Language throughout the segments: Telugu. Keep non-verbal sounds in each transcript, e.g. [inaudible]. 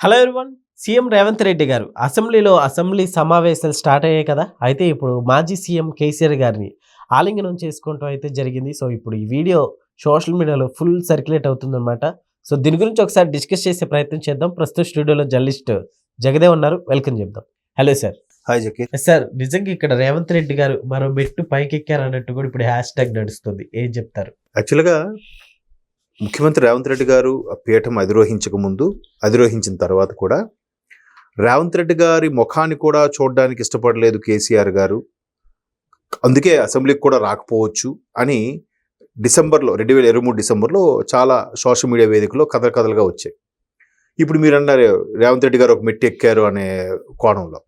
Hello everyone CM Revanth Reddy garu. అసెంబ్లీలో అసెంబ్లీ సమావేశాలు స్టార్ట్ అయ్యాయి కదా? అయితే ఇప్పుడు మాజీ సీఎం కేసీఆర్ గారిని ఆలింగనం చేసుకుంటూ అయితే జరిగింది. సో ఇప్పుడు ఈ వీడియో సోషల్ మీడియాలో ఫుల్ సర్క్యులేట్ అవుతుందన్నమాట. సో దీని గురించి ఒకసారి డిస్కస్ చేసే ప్రయత్నం చేద్దాం. ప్రస్తుత స్టూడియోలో జర్నలిస్ట్ జగదే ఉన్నారు. వెల్కమ్ చెప్దాం. Hello sir. Hi Zakir sir నిజంగా ఇక్కడ రేవంత్ రెడ్డి గారు మరో మెట్టు పైకి ఎక్కారు అన్నట్టు కూడా ఇప్పుడు హ్యాష్ ట్యాగ్ నడుస్తుంది. ఏం చెప్తారు? యాక్చువల్గా ముఖ్యమంత్రి రేవంత్ రెడ్డి గారు ఆ పీఠం అధిరోహించక ముందు అధిరోహించిన తర్వాత కూడా రేవంత్ రెడ్డి గారి ముఖాన్ని కూడా చూడడానికి ఇష్టపడలేదు కేసీఆర్ గారు. అందుకే అసెంబ్లీకి కూడా రాకపోవచ్చు అని డిసెంబర్లో రెండు వేల ఇరవై మూడు డిసెంబర్లో చాలా సోషల్ మీడియా వేదికలో కథలు కథలుగా వచ్చాయి. ఇప్పుడు మీరు అన్నారు రేవంత్ రెడ్డి గారు ఒక మెట్టు ఎక్కారు అనే కోణంలో.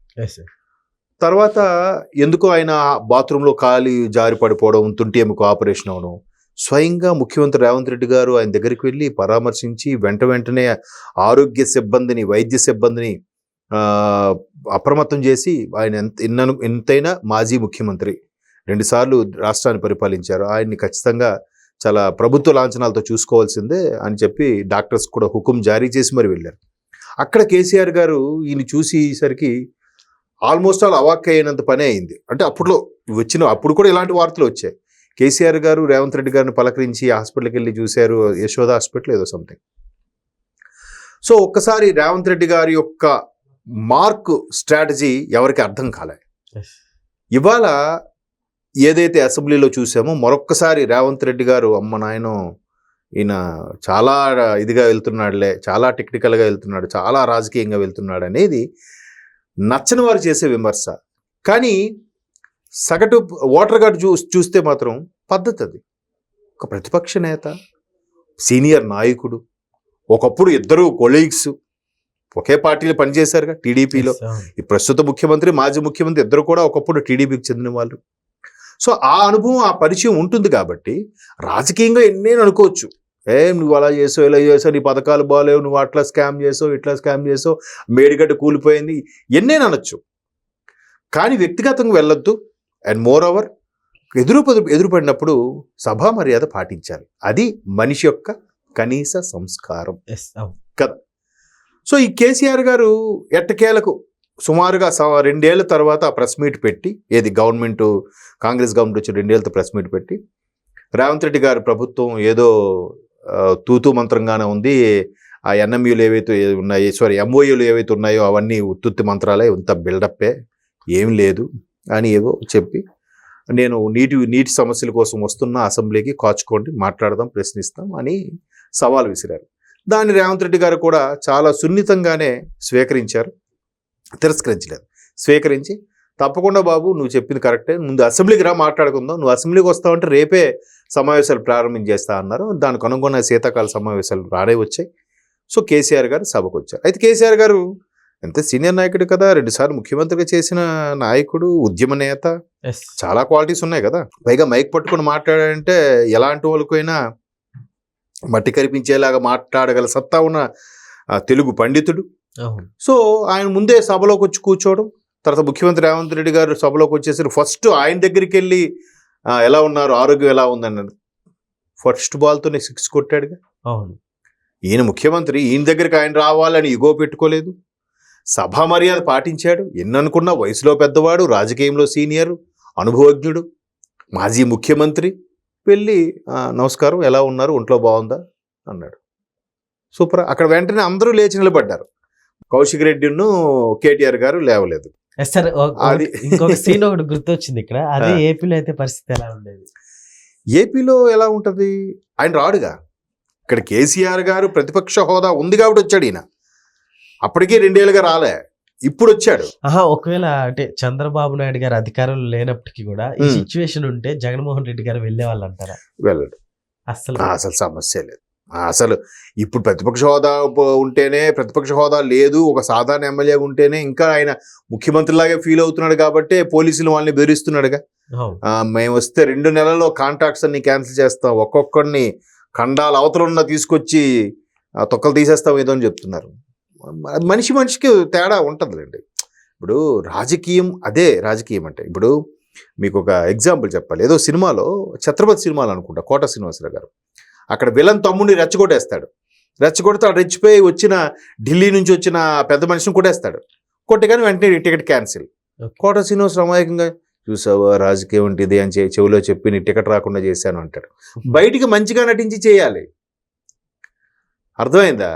తర్వాత ఎందుకో ఆయన బాత్రూంలో కాలి జారి పడిపోవడం తుంటి ఎముక ఆపరేషన్ అవడం? స్వయంగా ముఖ్యమంత్రి రేవంత్ రెడ్డి గారు ఆయన దగ్గరికి వెళ్ళి పరామర్శించి వెంట వెంటనే ఆరోగ్య సిబ్బందిని వైద్య సిబ్బందిని అప్రమత్తం చేసి ఆయన ఎంత ఇన్నను ఎంతైనా మాజీ ముఖ్యమంత్రి రెండుసార్లు రాష్ట్రాన్ని పరిపాలించారు. ఆయన్ని ఖచ్చితంగా చాలా ప్రభుత్వ లాంఛనాలతో చూసుకోవాల్సిందే అని చెప్పి డాక్టర్స్ కూడా హుకుం జారీ చేసి మరి వెళ్ళారు. అక్కడ కేసీఆర్ గారు ఈయన చూసేసరికి ఆల్మోస్ట్ ఆల్ అవాక్ అయినంత పనే అయింది. అంటే అప్పట్లో వచ్చిన అప్పుడు కూడా ఇలాంటి వార్తలు వచ్చాయి. కేసీఆర్ గారు రేవంత్ రెడ్డి గారిని పలకరించి హాస్పిటల్కి వెళ్ళి చూశారు యశోద హాస్పిటల్ ఏదో సంథింగ్ సో ఒక్కసారి రేవంత్ రెడ్డి గారి యొక్క మార్క్ స్ట్రాటజీ ఎవరికి అర్థం కాలే. ఇవాళ ఏదైతే అసెంబ్లీలో చూసామో మరొక్కసారి రేవంత్ రెడ్డి గారు అమ్మ నాయన ఈయన చాలా ఇదిగా వెళ్తున్నాడులే చాలా టెక్నికల్గా వెళ్తున్నాడు చాలా రాజకీయంగా వెళ్తున్నాడు అనేది నచ్చని వారు చేసే విమర్శ. కానీ సగటు ఓటర్ గార్డు చూ చూస్తే మాత్రం పద్ధతి అది ఒక ప్రతిపక్ష నేత సీనియర్ నాయకుడు ఒకప్పుడు ఇద్దరు కొలీగ్స్ ఒకే పార్టీలో పనిచేశారుగా టీడీపీలో. ఈ ప్రస్తుత ముఖ్యమంత్రి మాజీ ముఖ్యమంత్రి ఇద్దరు కూడా ఒకప్పుడు టీడీపీకి చెందిన వాళ్ళు. సో ఆ అనుభవం ఆ పరిచయం ఉంటుంది కాబట్టి రాజకీయంగా ఎన్నేను అనుకోవచ్చు. ఏం నువ్వు అలా చేసావు ఇలా చేసావు నీ పథకాలు బాగాలేవు నువ్వు అట్లా స్కామ్ చేసావు ఇట్లా స్కామ్ చేసావు మేడిగడ్డ కూలిపోయింది ఎన్నేను అనొచ్చు. కానీ వ్యక్తిగతంగా వెళ్ళొద్దు. అండ్ మోర్ ఓవర్ ఎదురు ఎదురుపడినప్పుడు సభా మర్యాద పాటించాలి. అది మనిషి యొక్క కనీస సంస్కారం. సో ఈ కేసీఆర్ గారు ఎట్టకేలకు సుమారుగా స- రెండేళ్ళ తర్వాత ప్రెస్ మీట్ పెట్టి ఏది గవర్నమెంట్ కాంగ్రెస్ గవర్నమెంట్ వచ్చి రెండేళ్ళతో ప్రెస్ మీట్ పెట్టి రేవంత్ రెడ్డి గారి ప్రభుత్వం ఏదో ఆ, తూతూ మంత్రంగానే ఉంది. ఆ ఎన్ఎంయూలు ఏవైతే ఉన్నాయి సారీ ఎంఓయూలు ఏవైతే ఉన్నాయో అవన్నీ ఉత్తుత్తి మంత్రాలే ఇంత బిల్డప్పే ఏం లేదు. అని ఏవో చెప్పి నేను నీటి నీటి సమస్యల కోసం వస్తున్న అసెంబ్లీకి కాచుకోండి మాట్లాడదాం ప్రశ్నిస్తాం అని సవాల్ విసిరారు. దాన్ని రేవంత్ రెడ్డి గారు కూడా చాలా సున్నితంగానే స్వీకరించారు తిరస్కరించలేదు. స్వీకరించి తప్పకుండా బాబు నువ్వు చెప్పింది కరెక్టే ముందు అసెంబ్లీకి రా మాట్లాడుకుందాం నువ్వు అసెంబ్లీకి వస్తావంటే రేపే సమావేశాలు ప్రారంభం చేస్తా అన్నారు. దానికి అనుగుణ శీతాకాల సమావేశాలు రానే వచ్చాయి. సో కేసీఆర్ గారు సభకు వచ్చారు అయితే కేసీఆర్ గారు ఎంత సీనియర్ నాయకుడు కదా రెండుసార్లు ముఖ్యమంత్రిగా చేసిన నాయకుడు ఉద్యమ నేత. చాలా క్వాలిటీస్ ఉన్నాయి కదా. పైగా మైక్ పట్టుకొని మాట్లాడాడంటే ఎలాంటి వాళ్ళకైనా మట్టి కనిపించేలాగా మాట్లాడగల సత్తా ఉన్న తెలుగు పండితుడు. సో ఆయన ముందే సభలోకి వచ్చి కూర్చోవడం తర్వాత ముఖ్యమంత్రి రేవంత్ రెడ్డి గారు సభలోకి వచ్చేసరికి ఫస్ట్ ఆయన దగ్గరికి వెళ్ళి "ఆ, ఎలా ఉన్నారు ఆరోగ్యం ఎలా ఉందన్నాడు. ఫస్ట్ బాల్తోనే సిక్స్ కొట్టాడుగా. అవును. ఈయన ముఖ్యమంత్రి ఈయన దగ్గరికి ఆయన రావాలని ఇగో పెట్టుకోలేదు. సభా మర్యాద పాటించాడు. ఎన్ననుకున్నా వయసులో పెద్దవాడు రాజకీయంలో సీనియర్ అనుభవజ్ఞుడు మాజీ ముఖ్యమంత్రి. వెళ్ళి "ఆ, నమస్కారం ఎలా ఉన్నారు? ఒంట్లో బాగుందా? అన్నాడు. సూపర్. అక్కడ వెంటనే అందరూ లేచి నిలబడ్డారు. కౌశిక్ రెడ్డిను కేటీఆర్ గారు లేవలేదు. సార్ అది- ఇంకొక సీన్ ఒకటి గుర్తొచ్చింది ఇక్కడ. [laughs] అదే. ఏపీలో అయితే పరిస్థితి ఎలా ఉండేది? ఏపీలో ఎలా ఉంటుంది? ఆయన రాడుగా. ఇక్కడ కేసీఆర్ గారు ప్రతిపక్ష హోదా ఉంది కాబట్టి వచ్చాడు ఈయన. అప్పటికే రెండేళ్ళుగా రాలే. ఇప్పుడు వచ్చాడు ఆహా ఒకవేళ అంటే చంద్రబాబు నాయుడు గారు అధికారంలో లేనప్పటికీ కూడా ఈ. సిచ్యువేషన్ ఉంటే జగన్మోహన్ రెడ్డి గారు వెళ్ళే వాళ్ళు అంటారా వెళ్ళడు అసలు అసలు సమస్య లేదు. అసలు ఇప్పుడు ప్రతిపక్ష హోదా ఉంటేనే ప్రతిపక్ష హోదా లేదు. ఒక సాధారణ ఎమ్మెల్యేగా ఉంటేనే ఇంకా ఆయన ముఖ్యమంత్రిలాగే ఫీల్ అవుతున్నాడు కాబట్టి పోలీసులు వాళ్ళని బెదిరిస్తున్నాడుగా. మేము వస్తే రెండు నెలల్లో కాంట్రాక్ట్స్ అన్ని క్యాన్సిల్ చేస్తాం. ఒక్కొక్కడిని ఖండాల అవతల ఉన్న తీసుకొచ్చి తొక్కలు తీసేస్తాం ఏదో అని చెప్తున్నారు. మనిషి మనిషికి తేడా ఉంటుందిలేండి. ఇప్పుడు రాజకీయం అదే రాజకీయం అంటే. ఇప్పుడు మీకు ఒక ఎగ్జాంపుల్ చెప్పాలి. ఏదో సినిమాలో ఛత్రపతి సినిమాలు అనుకుంటా కోట శ్రీనివాసరావు గారు. అక్కడ విలన్ తమ్ముడిని రెచ్చగొట్టేస్తాడు. రెచ్చగొడితే రెచ్చిపోయి వచ్చిన ఢిల్లీ నుంచి వచ్చిన పెద్ద మనిషిని కొట్టేస్తాడు. కొట్టగానే వెంటనే టికెట్ క్యాన్సిల్. కోట శ్రీనివాస్ అమాయకంగా చూసావా రాజకీయం ఏంటిది అని చెవిలో చెప్పి నీ టికెట్ రాకుండా చేశాను అంటాడు. బయటికి మంచిగా నటించి చేయాలి. అర్థమైందా.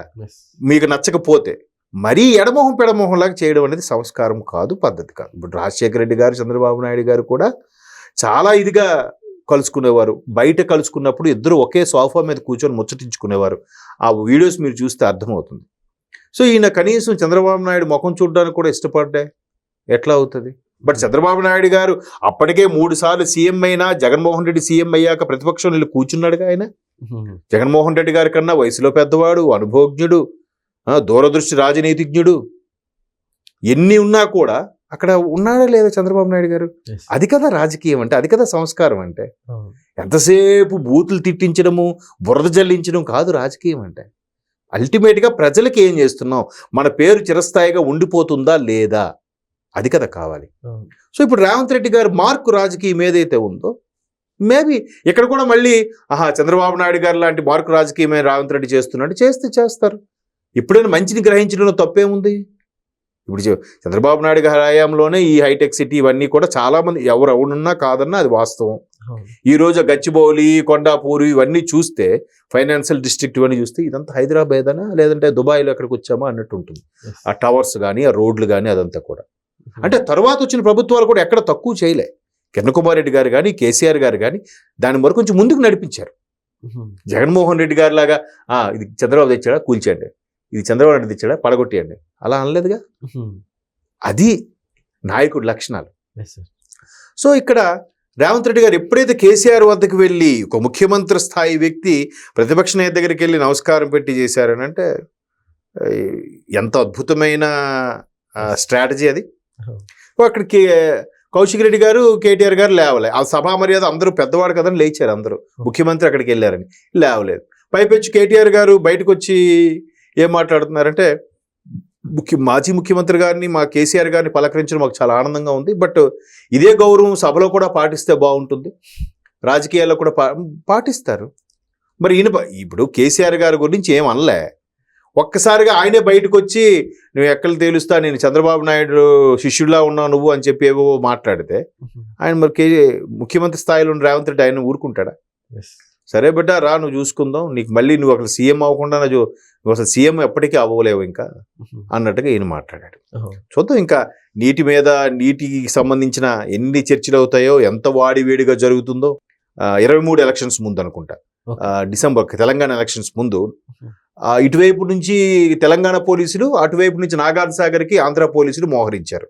మీకు నచ్చకపోతే మరీ ఎడమొహం పెడమొహంలాగా చేయడం అనేది సంస్కారం కాదు పద్ధతి కాదు. ఇప్పుడు రాజశేఖర రెడ్డి గారు చంద్రబాబు నాయుడు గారు కూడా చాలా ఇదిగా కలుసుకునేవారు. బయట కలుసుకున్నప్పుడు ఇద్దరు ఒకే సోఫా మీద కూర్చొని ముచ్చటించుకునేవారు. ఆ వీడియోస్ మీరు చూస్తే అర్థమవుతుంది. సో ఈయన కనీసం చంద్రబాబు నాయుడు ముఖం చూడడానికి కూడా ఇష్టపడ్డే ఎట్లా అవుతుంది? బట్ చంద్రబాబు నాయుడు గారు అప్పటికే మూడు సార్లు సీఎం అయినా జగన్మోహన్ రెడ్డి సీఎం అయ్యాక ప్రతిపక్షం వెళ్ళి కూర్చున్నాడుగా ఆయన. జగన్మోహన్ రెడ్డి గారి కన్నా వయసులో పెద్దవాడు అనుభవజ్ఞుడు ఆ, దూరదృష్టి రాజనీతిజ్ఞుడు. ఎన్ని ఉన్నా కూడా అక్కడ ఉన్నాడా లేదా చంద్రబాబు నాయుడు గారు. అది కదా రాజకీయం అంటే అది కదా సంస్కారం అంటే. ఎంతసేపు బూతులు తిట్టించడము బురద జల్లించడం కాదు రాజకీయం అంటే. అల్టిమేట్గా ప్రజలకి ఏం చేస్తున్నాం మన పేరు చిరస్థాయిగా ఉండిపోతుందా లేదా? అది కదా కావాలి. సో ఇప్పుడు రేవంత్ రెడ్డి గారు మార్కు రాజకీయం ఏదైతే ఉందో మేబీ ఇక్కడ కూడా మళ్ళీ ఆహా చంద్రబాబు నాయుడు గారు లాంటి మార్కు రాజకీయమే రేవంత్ రెడ్డి చేస్తున్నాడు చేస్తే చేస్తారు. ఎప్పుడైనా మంచిని గ్రహించడంలో తప్పేముంది? ఇప్పుడు చంద్రబాబు నాయుడు గారి హయాంలోనే ఈ హైటెక్ సిటీ ఇవన్నీ కూడా చాలా మంది ఎవరు ఎవరున్నా కాదన్నా అది వాస్తవం. అవును. ఈ రోజు గచ్చిబౌలి కొండాపూరు ఇవన్నీ చూస్తే ఫైనాన్షియల్ డిస్ట్రిక్ట్ ఇవన్నీ చూస్తే ఇదంతా హైదరాబాద్ అనా లేదంటే దుబాయ్లో ఎక్కడికి వచ్చామా అన్నట్టు ఉంటుంది. ఆ టవర్స్ కానీ ఆ రోడ్లు కానీ అదంతా కూడా. అంటే తర్వాత వచ్చిన ప్రభుత్వాలు కూడా ఎక్కడ తక్కువ చేయలే. కిరణ్ కుమార్ రెడ్డి గారు కానీ కేసీఆర్ గారు కానీ దాని మరి కొంచెం ముందుకు నడిపించారు. జగన్మోహన్ రెడ్డి గారి లాగా "ఆ, ఇది చంద్రబాబు తెచ్చాడా? కూల్చేయండి. ఇది చంద్రబాబు నాయుడు తెచ్చాడా? పడగొట్టేయండి. అలా అనలేదుగా. అది నాయకుడి లక్షణాలు. సో ఇక్కడ రేవంత్ రెడ్డి గారు ఎప్పుడైతే కేసీఆర్ వద్దకు వెళ్ళి ఒక ముఖ్యమంత్రి స్థాయి వ్యక్తి ప్రతిపక్ష నేత దగ్గరికి వెళ్ళి నమస్కారం పెట్టి చేశారని అంటే ఎంత అద్భుతమైన స్ట్రాటజీ అది. అవును. కౌశిక్ రెడ్డి గారు కేటీఆర్ గారు లేవలే. ఆ సభా మర్యాద అందరూ పెద్దవాడు కదని లేచారు అందరూ. ముఖ్యమంత్రి అక్కడికి వెళ్ళారని. లేవలేదు. పైపెచ్చి కేటీఆర్ గారు బయటకు వచ్చి ఏం మాట్లాడుతున్నారంటే ముఖ్య మాజీ ముఖ్యమంత్రి గారిని మా కేసీఆర్ గారిని పలకరించడం మాకు చాలా ఆనందంగా ఉంది. బట్ ఇదే గౌరవం సభలో కూడా పాటిస్తే బాగుంటుంది. రాజకీయాల్లో కూడా పా పాటిస్తారు. మరి ఈయన ఇప్పుడు కేసీఆర్ గారి గురించి ఏం అనలే. ఒక్కసారిగా ఆయనే బయటకు వచ్చి నువ్వు ఎక్కడ తేలుస్తా నేను చంద్రబాబు నాయుడు శిష్యుడిలా ఉన్నావు నువ్వు అని చెప్పి ఏవో మాట్లాడితే. ఆయన మరి కే ముఖ్యమంత్రి స్థాయిలో ఉన్న రేవంత్ రెడ్డి ఆయన ఊరుకుంటాడా. సరే బిడ్డ రా నువ్వు చూసుకుందాం నీకు మళ్ళీ నువ్వు అసలు సీఎం అవ్వకుండా నువ్వు అసలు సీఎం ఎప్పటికీ అవ్వలేవు ఇంకా Mhm. అన్నట్టుగా ఈయన మాట్లాడాడు. చూద్దాం ఇంకా నీటి మీద నీటికి సంబంధించిన ఎన్ని చర్చలు అవుతాయో ఎంత వాడి వేడిగా జరుగుతుందో ఇరవై మూడు ఎలక్షన్స్ ముందు అనుకుంటా డిసెంబర్ తెలంగాణ ఎలక్షన్స్ ముందు. ఇటువైపు నుంచి తెలంగాణ పోలీసులు అటువైపు నుంచి నాగార్జున సాగర్కి ఆంధ్ర పోలీసులు మోహరించారు.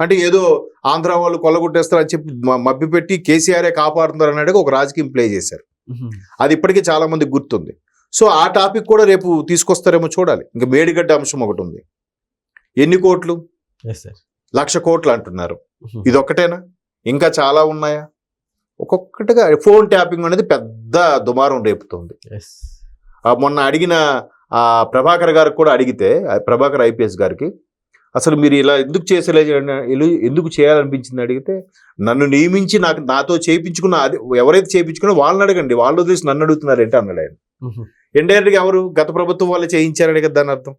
అంటే ఏదో ఆంధ్ర వాళ్ళు కొల్లగొట్టేస్తారు అని చెప్పి మ- మభ్యపెట్టి కేసీఆరే కాపాడుతున్నారు అన్నట్టుగా ఒక రాజకీయం ప్లే చేశారు. అది ఇప్పటికీ చాలా మందికి గుర్తుంది. సో ఆ టాపిక్ కూడా రేపు తీసుకొస్తారేమో చూడాలి. ఇంకా మేడిగడ్డ అంశం ఒకటి ఉంది. ఎన్ని కోట్లు. లక్ష కోట్లు అంటున్నారు. ఇది ఒక్కటేనా ఇంకా చాలా ఉన్నాయా? ఒక్కొక్కటిగా ఫోన్ ట్యాపింగ్ అనేది పెద్ద దుమారం రేపుతుంది. మొన్న అడిగిన ఆ ప్రభాకర్ గారికి కూడా అడిగితే ప్రభాకర్ ఐపీఎస్ గారికి అసలు మీరు ఇలా ఎందుకు చేసలేదు ఎందుకు చేయాలనిపించింది అడిగితే నన్ను నియమించి నాకు నాతో చేయించుకున్న అది ఎవరైతే చేయించుకున్నా వాళ్ళని అడగండి వాళ్ళు వదిలేసి నన్ను అడుగుతున్నారు ఏంటి అన్నాడు ఆయన. ఇండైరెక్ట్గా ఎవరు? గత ప్రభుత్వం వాళ్ళే చేయించారని కదా దాని అర్థం.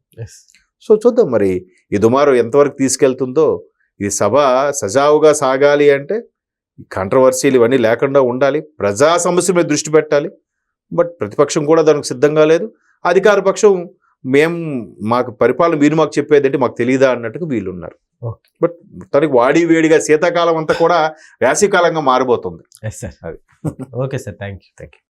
సో చూద్దాం మరి ఈ దుమారం ఎంతవరకు తీసుకెళ్తుందో ఈ సభ సజావుగా సాగాలి అంటే కంట్రవర్సీలు ఇవన్నీ లేకుండా ఉండాలి ప్రజా సమస్య మీద దృష్టి పెట్టాలి బట్ ప్రతిపక్షం కూడా దానికి సిద్ధంగా లేదు అధికార పక్షం మేము మాకు పరిపాలన మీరు మాకు చెప్పేదంటే మాకు తెలియదా అన్నట్టుగా వీళ్ళు ఉన్నారు. బట్ తనకి వాడి వేడిగా శీతాకాలం అంతా కూడా వేసవికాలంగా sir. అది. [laughs] Okay, sir. Thank you. Thank you